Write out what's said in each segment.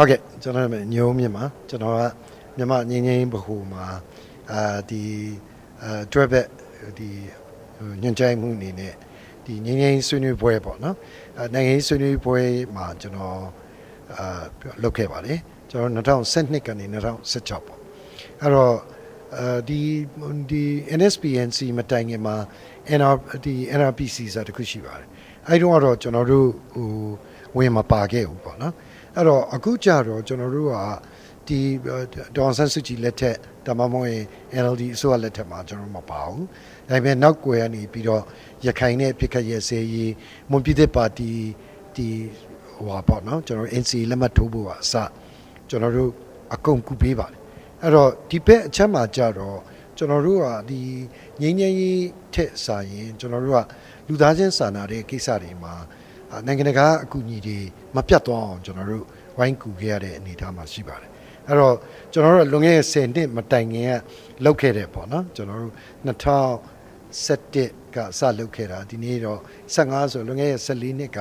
ဟုတ်ကဲ့ကျွန်တော်နာမည်ညိုးမြင့်ပါကျွန်တော်ကမြန်မာငင်းငင်းဘဟုမှာအာဒီအာတွဲဘက်ဒီဟိုညွှန်ကြားမှုအနေနဲ့ဒီငင်းငင်းဆွေးနွေးပွဲပေါ့နော်အာနိုင်ငံရေးဆွေးနွေးပွဲမှာကျွန်တော်အာလုပ်ခဲ့ပါတယ်ကျွန်တော်2012ကနေ2016ပေါ့အဲ့တော့အာဒီဒီ NSPNC မတိုင်ခင်မှာ NR ဒီ NRPC ဆိုတာတစ်ခုရှိပါတယ်အဲ့ဒီတော့ကတော့ကျွန်တော်တို့ဟိုဝင်မပါခဲ့ဘူးပေါ့နော် အဲ့တော့အခုကြတော့ကျွန်တော်တို့ကဒီဒေါန်ဆန်းစုကြည်လက်ထက်ဒါမှမဟုတ်ရင် NLD အစိုးရလက်ထက်မှာကျွန်တော်မပါဘူးဒါပေမဲ့နောက်ကွယ်ကနေပြီးတော့ရခိုင်နဲ့ပြစ်ခတ်ရဲစေးရေးမွန်ပြည်သက်ပါတီဒီဟိုပါပေါ့နော်ကျွန်တော် NC လက်မှတ်ထိုးဖို့ကအစကျွန်တော်တို့အကုန်ကူပေးပါတယ်အဲ့တော့ဒီဘက်အချက်မှာကြတော့ကျွန်တော်တို့ကဒီငင်းငင်းရေးထက်စာရင်ကျွန်တော်တို့ကလူသားချင်းစာနာတဲ့ကိစ္စတွေမှာအာ နိုင်ငံတကာအကူအညီတွေမပြတ်သွားအောင်ကျွန်တော်တို့ဝိုင်းကူခဲ့ရတဲ့အနေအထားမှာရှိပါတယ်အဲ့တော့ကျွန်တော်တို့လွန်ခဲ့တဲ့10နှစ်မတိုင်ခင်ကလောက်ခဲ့တဲ့ပေါ့နော်ကျွန်တော်တို့2017ကစလောက်ခဲ့တာဒီနေ့တော့15ဆိုလွန်ခဲ့တဲ့14နှစ်က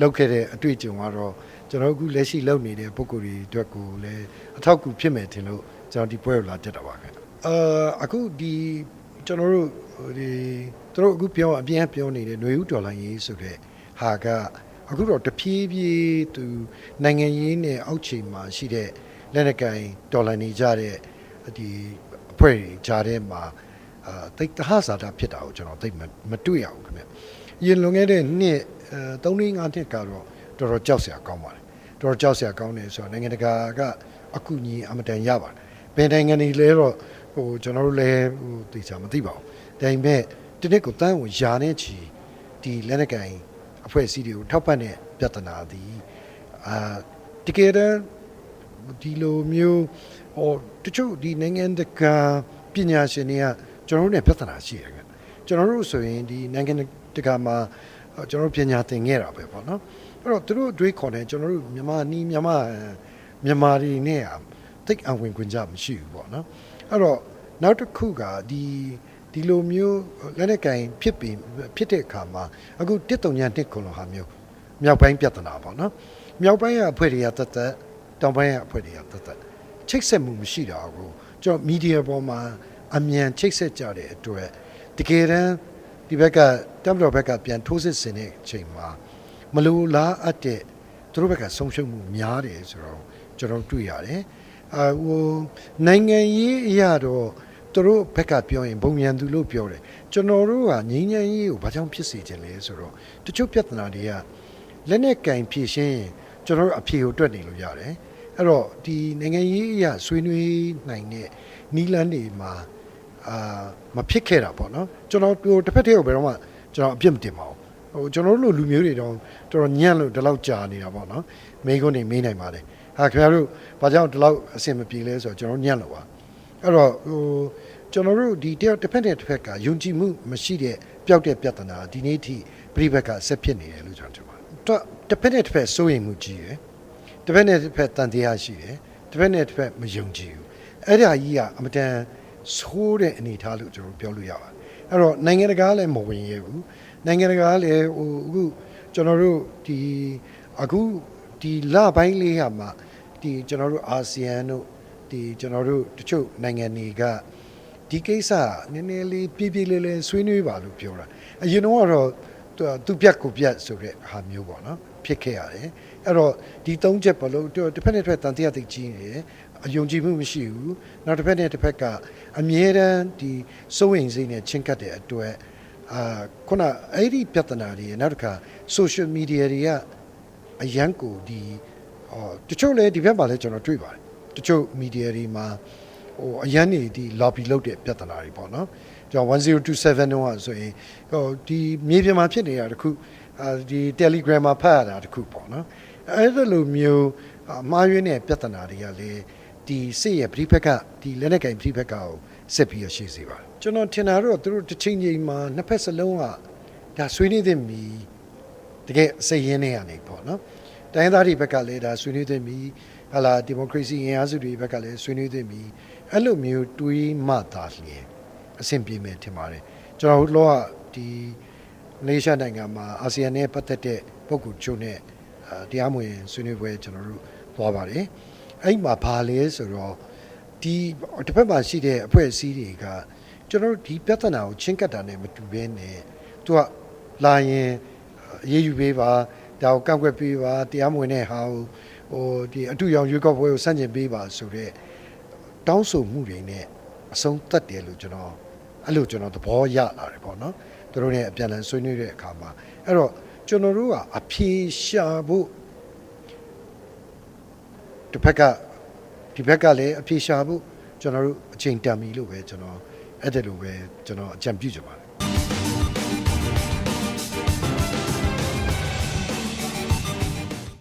လောက်ခဲ့တဲ့အတွေ့အကြုံကတော့ကျွန်တော်တို့အခုလက်ရှိလုပ်နေတဲ့ပုံကိုယ်တွေအတွက်ကိုလည်းအထောက်အကူဖြစ်မယ်ထင်လို့ကျွန်တော်ဒီပွဲကိုလာတက်တာပါခင်ဗျအာအခုဒီကျွန်တော်တို့ဟိုဒီသူတို့အခုပြောအပြင်းပြောနေတဲ့ຫນွေဦးဒေါ်လာရေးဆိုတဲ့ ဟာကအခုတော့တဖြည်းဖြည်းသူနိုင်ငံရေးနဲ့အောက်ခြေမှာရှိတဲ့လက်နက်ကင်ဒေါ်လာနေကြတဲ့ဒီအဖွဲ့တွေကြားထဲမှာအာတိတ်တဟစာတာဖြစ်တာကိုကျွန်တော်သိမမတွေ့ရဘူးခင်ဗျ။ရင်လွန်ခဲ့တဲ့နှစ်အဲ3-5နှစ်ကတော့တော်တော်ကြောက်စရာကောင်းပါတယ်။တော်တော်ကြောက်စရာကောင်းတယ်ဆိုတော့နိုင်ငံတကာကအကူအညီအမတန်ရပါတယ်။ဘယ်နိုင်ငံတွေလဲတော့ဟိုကျွန်တော်တို့လည်းဟိုသိချာမသိပါဘူး။ဒါပေမဲ့ဒီနေ့ကိုတန်းကိုယာနဲ့ချီဒီလက်နက်ကင် အဖွဲ့အစည်းတွေကိုထောက်ပံ့တဲ့ပြဿနာသည်အာတကယ်တမ်းဒီလိုမျိုးဟိုတချို့ဒီနိုင်ငံတကာပညာရှင်တွေကကျွန်တော်တို့ ਨੇ ပြဿနာရှိတယ်ခင်ကျွန်တော်တို့ဆိုရင်ဒီနိုင်ငံတကာမှာကျွန်တော်တို့ပညာသင်ခဲ့တာပဲပေါ့နော်အဲ့တော့သူတို့တွေးခေါ်တယ်ကျွန်တော်တို့မြန်မာနီးမြန်မာမြန်မာတွေနဲ့တိတ်အဝင်ခွင့်ကြမရှိဘူးပေါ့နော်အဲ့တော့နောက်တစ်ခုကဒီ ဒီလိုမျိုးလက်နက်ကင်ဖြစ်ပြီးဖြစ်တဲ့အခါမှာအခုတစ်တုံညာတစ်ခုလုံးဟာမျိုးမြောက်ပိုင်းပြဿနာပေါ့နော်မြောက်ပိုင်းကအဖွဲ့တွေကတသက်တောင်ပိုင်းကအဖွဲ့တွေကတသက်ချိတ်ဆက်မှုမရှိတာကိုကျွန်တော်မီဒီယာပေါ်မှာအမြန်ချိတ်ဆက်ကြတဲ့အတွက်တကယ်တမ်းဒီဘက်ကတမ်တော်ဘက်ကပြန်ထိုးစစ်ဆင်တဲ့အချိန်မှာမလိုလားအပ်တဲ့သူတို့ဘက်ကဆုံးရှုံးမှုများတယ်ဆိုတော့ကျွန်တော်တွေ့ရတယ်အာဟိုနိုင်ငံရေးအရာတော့ သူတို့ဘက်ကပြောရင်ဘုံရန်သူလို့ပြောတယ်ကျွန်တော်တို့ကငြိမ်းချမ်းရေးကိုဘာကြောင့်ဖြစ်စေချင်လဲဆိုတော့တချို့ပြဿနာတွေကလက်နဲ့ကင်ဖြည့်ရှင်းရင်ကျွန်တော်တို့အဖြေကိုတွက်နေလို့ရတယ်အဲ့တော့ဒီနိုင်ငံရေးအရာဆွေးနွေးနိုင်တဲ့နီလန်းတွေမှာအာမဖြစ်ခဲ့တာပေါ့နော်ကျွန်တော်တို့တစ်ဖက်တည်းကိုဘယ်တော့မှကျွန်တော်အပြစ်မတင်ပါဘူးဟိုကျွန်တော်တို့လိုလူမျိုးတွေတော့တော်တော်ညံ့လို့ဒီလောက်ကြာနေတာပေါ့နော်မိန်းကုန်းနေမေးနိုင်ပါတယ်ဟာခင်ဗျားတို့ဘာကြောင့်ဒီလောက်အဆင်မပြေလဲဆိုတော့ကျွန်တော်ညံ့လို့ပါ အဲ့တော့ဟိုကျွန်တော်တို့ဒီတယောက်တစ်ဖက်နဲ့တစ်ဖက်ကယုံကြည်မှုမရှိတဲ့ပျောက်တဲ့ပြဿနာဒီနေ့ထိပြိပက်ကဆက်ဖြစ်နေတယ်လို့ကျွန်တော်ထင်ပါတယ်။တော့တစ်ဖက်နဲ့တစ်ဖက်စိုးရိမ်မှုကြီးရယ်။တစ်ဖက်နဲ့တစ်ဖက်တန်တရားရှိတယ်။တစ်ဖက်နဲ့တစ်ဖက်မယုံကြည်ဘူး။အဲ့ဒါကြီးကအမတန်ဆိုးတဲ့အနေအထားလို့ကျွန်တော်ပြောလို့ရပါတယ်။အဲ့တော့နိုင်ငံတကာလည်းမဝင်ရဘူး။နိုင်ငံတကာလည်းဟိုအခုကျွန်တော်တို့ဒီအခုဒီလပိုင်းလေးဟာမှာဒီကျွန်တော်တို့အာဆီယံတို့ ဒီကျွန်တော်တို့တချို့နိုင်ငံတွေကဒီကိစ္စနည်းနည်းလေးပြည့်ပြည့်လေးလေးဆွေးနွေးပါလို့ပြောတာအရင်တော့ကတော့သူသူပြက်ကိုပြက်ဆိုတဲ့ဟာမျိုးပေါ့နော်ဖြစ်ခဲ့ရတယ်အဲ့တော့ဒီသုံးချက်ဘလို့တစ်ဖက်နဲ့တစ်ဖက်တန်တရားသိကြီးနေတယ်အယုံကြည်မှုမရှိဘူးနောက်တစ်ဖက်နဲ့တစ်ဖက်ကအမြဲတမ်းဒီစိုးရင်စိတ်နဲ့ချင်းကပ်တဲ့အတွက်အာခုနအဲ့ဒီပြဿနာတွေနောက်တစ်ခါ social media တွေကအရန်ကိုဒီဟောတချို့လည်းဒီဘက်မှာလည်းကျွန်တော်တွေ့ပါတယ်တ ချို့မီဒီယာတွေမှာဟိုအရန်နေဒီ lobby လုပ်တဲ့ပြဿနာတွေပေါ့နော်ကျွန်တော်1027တော့ဆိုရင်ဟိုဒီမြေပြင်မှာဖြစ်နေတာတခုအာဒီ Telegram မှာဖတ်ရတာတခုပေါ့နော်အဲ့ဒါလိုမျိုးအမှားယွင်းတဲ့ပြဿနာတွေကလေဒီစိတ်ရဲ့ပြိဖက်ကဒီလက်နက်ကင်ပြိဖက်ကကိုဆက်ပြီးရရှိစေပါတယ်ကျွန်တော်ထင်တာတော့သူတို့တစ်ချိန်ချိန်မှာနှစ်ဖက်စလုံးကဒါဆွေးနွေးသင့်ပြီတကယ်စိတ်ရင်းနေရနေပေါ့နော်တိုင်းသားတွေဘက်ကလည်းဒါဆွေးနွေးသင့်ပြီ ဟာလာဒီမိုကရေစီအင်အားစုတွေဘက်ကလည်းဆွေးနွေးသင့်ပြီအဲ့လိုမျိုးတွေးမှသာလျင်အဆင်ပြေမယ်ထင်ပါတယ်ကျွန်တော်တို့လောကဒီမလေးရှားနိုင်ငံမှာအာဆီယံနဲ့ပတ်သက်တဲ့ပုဂ္ဂိုလ်ချုပ်နဲ့အာတရားမဝင်ဆွေးနွေးပွဲကျွန်တော်တို့သွားပါတယ်အဲ့မှာဘာလဲဆိုတော့ဒီတစ်ဖက်မှာရှိတဲ့အဖွဲ့အစည်းတွေကကျွန်တော်တို့ဒီပြဿနာကိုချင်းကပ်တာနဲ့မတူဘဲနဲ့သူကလာရင်အရေးယူပေးပါဒါကိုကန့်ကွက်ပေးပါတရားမဝင်တဲ့ဟာကို ဟိုဒီအတူရောင်ရွေးကောက်ပွဲကိုစန့်ကျင်ပေးပါဆိုတော့တောင်းဆိုမှုတွေနဲ့အဆုံးသတ်တယ်လို့ကျွန်တော်အဲ့လိုကျွန်တော်သဘောရလာတယ်ပေါ့နော်သူတို့ ਨੇ အပြန်အလှန်ဆွေးနွေးတဲ့အခါမှာအဲ့တော့ကျွန်တော်တို့ကအဖြေရှာဖို့တစ်ဖက်ကဒီဘက်ကလည်းအပြေရှာဖို့ကျွန်တော်တို့အချိန်တန်ပြီလို့ပဲကျွန်တော်အဲ့ဒါလိုပဲကျွန်တော်အကြံပြုချင်ပါတယ်